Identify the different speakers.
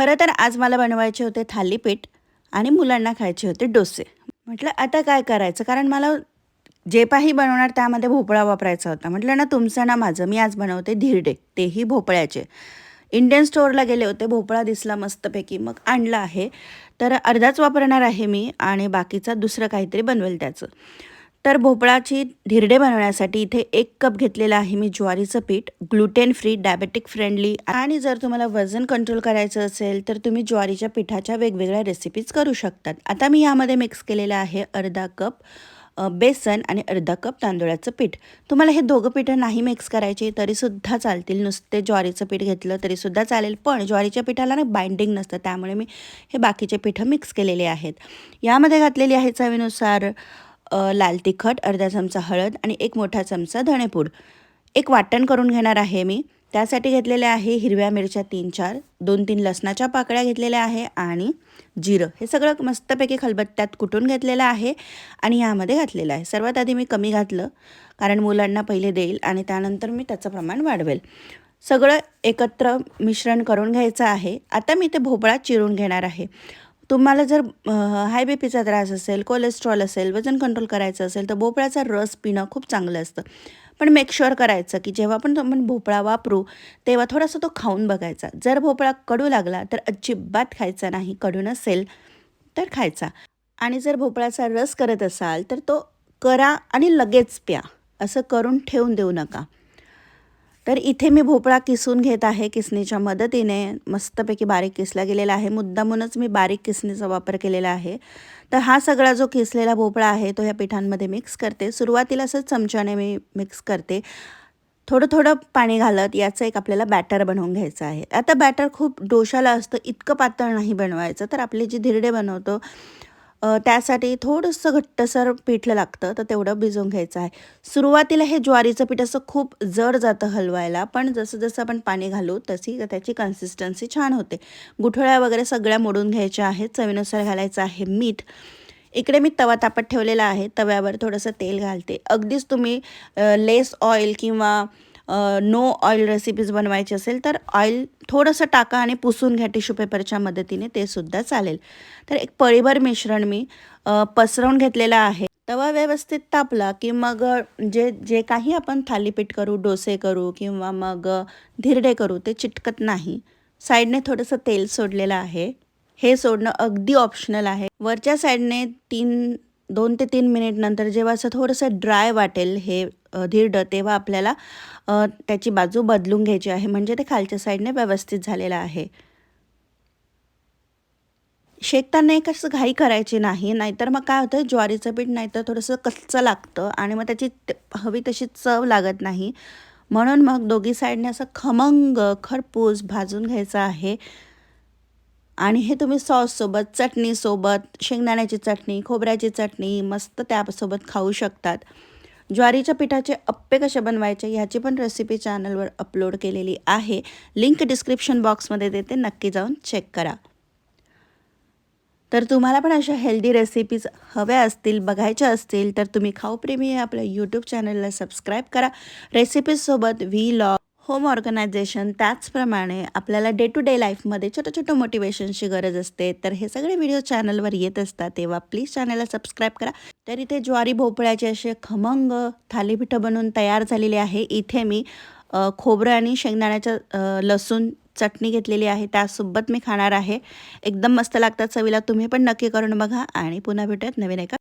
Speaker 1: खरं तर आज मला बनवायचे होते थालीपीठ आणि मुलांना खायचे होते डोसे. म्हटलं आता काय करायचं? कारण मला जे काही बनवणार त्यामध्ये भोपळा वापरायचा होता. म्हटलं ना तुमचं ना माझं. मी आज बनवते धिरडे. तेही भोपळ्याचे. इंडियन स्टोअरला गेले होते. भोपळा दिसला मस्तपैकी. मग आणला आहे. तर अर्धाच वापरणार आहे मी आणि बाकीचा दुसरं काहीतरी बनवेल त्याचं. तर भोपळाची धिरडे बनवण्यासाठी इथे एक कप घेतलेलं आहे मी ज्वारीचं पीठ ग्लुटेन फ्री डायबेटिक फ्रेंडली आणि जर तुम्हाला वजन कंट्रोल करायचं असेल तर तुम्ही ज्वारीच्या पिठाच्या वेगवेगळ्या रेसिपीज करू शकतात. आता मी यामध्ये मिक्स केलेलं आहे अर्धा कप बेसन आणि अर्धा कप तांदूळाचं पीठ. तुम्हाला हे दोघं पिठं नाही मिक्स करायची तरीसुद्धा चालतील. नुसते ज्वारीचं पीठ घेतलं तरीसुद्धा चालेल. पण ज्वारीच्या पिठाला ना बाइंडिंग नसतं त्यामुळे मी हे बाकीचे पिठं मिक्स केलेले आहेत. यामध्ये घातलेली आहे चवीनुसार लाल तिखट अर्धा चमचा हळद आणि एक मोठा चमचा धणेपूड. एक वाटण करून घेणार आहे मी. त्यासाठी घेतलेले आहे हिरव्या मिरच्या तीन चार दोन तीन लसणाच्या पाकळ्या घेतलेल्या आहे आणि जिरं. हे सगळं मस्तपैकी खलबत्त्यात कुटून घेतलेलं आहे आणि यामध्ये घातलेलं आहे. सर्वात आधी मी कमी घातलं कारण मुलांना पहिले देईल आणि त्यानंतर मी त्याचं प्रमाण वाढवेल. सगळं एकत्र मिश्रण करून घ्यायचं आहे. आता मी ते भोपळा चिरून घेणार आहे. तुम्हाला जर हाय बी पीचा त्रास असेल कोलेस्ट्रॉल असेल वजन कंट्रोल करायचं असेल तर भोपळ्याचा रस पिणं खूप चांगलं असतं. पण मेक शुअर करायचं की जेव्हा पण आपण भोपळा वापरू तेव्हा थोडासा तो खाऊन बघायचा. जर भोपळा कडू लागला तर अजिबात खायचा नाही. कडू नसेल तर खायचा. आणि जर भोपळ्याचा रस करत असाल तर तो करा आणि लगेच प्या. असं करून ठेवून देऊ नका. तर इथे मी भोपळा किसून घेत आहे किसणीच्या मदतीने. मस्तपैकी बारीक किसला गेलेला आहे. मुद्दामूनच मी बारीक किसणीचा वापर केलेला आहे. तर हा सगळा जो किसलेला भोपळा आहे तो ह्या पिठांमध्ये मिक्स करते. सुरुवातीला असं चमच्याने मी मिक्स करते. थोडं थोडं पाणी घालत याचं एक आपल्याला बॅटर बनवून घ्यायचं आहे. आता बॅटर खूप डोशाला असतं इतकं पातळ नाही बनवायचं. तर आपले जे धिरडे बनवतो त्यासाठी थोडंसं घट्टसर पीठ लागतं तर तेवढं भिजवून घ्यायचं आहे. सुरुवातीला हे ज्वारीचं पीठ असं खूप जड जातं हलवायला पण जसं जसं आपण पाणी घालू तशी त्याची कन्सिस्टन्सी छान होते. गुठळ्या वगैरे सगळ्या मोडून घ्यायच्या आहेत चवीनुसार घालायचं आहे मीठ. इकडे मी तवा तापत ठेवलेला आहे तव्यावर थोडंसं तेल घालते. अगदीच तुम्ही लेस ऑइल किंवा नो ऑइल रेसिपीज बनवायची असेल तर ऑइल थोडंसं टाका आणि पुसून घ्या टिश्यू पेपरच्या मदतीने ते सुद्धा चालेल. तर एक पळीभर मिश्रण मी पसरवून घेतलेलं आहे. तवा व्यवस्थित तापला की मग जे जे काही आपण थालीपीठ करू डोसे करू किंवा मग धिरडे करू ते चिटकत नाही. साईडने थोडंसं तेल सोडलेलं आहे. हे सोडणं अगदी ऑप्शनल आहे. वरच्या साईडने तीन दोन ते तीन मिनिट नंतर जेव्हा असं थोडंसं ड्राय वाटेल हे धिरडं तेव्हा आपल्याला त्याची बाजू बदलून घ्यायची आहे. म्हणजे ते खालच्या साईडने व्यवस्थित झालेलं आहे. शेकताना एक असं घाई करायची नाही. नाहीतर मग काय होतं? ज्वारीचं पीठ नाहीतर थोडंसं कच्चं लागतं आणि मग त्याची हवी तशी चव लागत नाही. म्हणून मग दोघी साईडने असं खमंग खरपूस भाजून घ्यायचं आहे. आणि हे तुम्ही सॉससोबत चटणीसोबत शेंगदाण्याची चटणी खोबऱ्याची चटणी मस्त त्यासोबत खाऊ शकतात. ज्वारीच्या पिठाचे अप्पे कसे बनवायचे ह्याची पण रेसिपी चॅनलवर अपलोड केलेली आहे. लिंक डिस्क्रिप्शन बॉक्समध्ये देते नक्की जाऊन चेक करा. तर तुम्हाला पण अशा हेल्दी रेसिपीज हव्या असतील बघायच्या असतील तर तुम्ही खाऊप्रेमी या आपल्या यूट्यूब चॅनलला सबस्क्राईब करा. रेसिपीजसोबत व्ही लॉग होम ऑर्गनायझेशन त्याचप्रमाणे आपल्याला डे टू डे लाईफमध्ये छोटं छोटं मोटिवेशनची गरज असते. तर हे सगळे व्हिडिओ चॅनलवर येत असतात. तेव्हा प्लीज चॅनलला सबस्क्राईब करा. तर इथे ज्वारी भोपळ्याचे असे खमंग थालीपीठं बनवून तयार झालेले आहे. इथे मी खोबरं आणि शेंगदाण्याचं लसूण चटणी घेतलेली आहे. त्यासोबत मी खाणार आहे. एकदम मस्त लागतात चवीला. तुम्ही पण नक्की करून बघा. आणि पुन्हा भेटूयात नवीन एका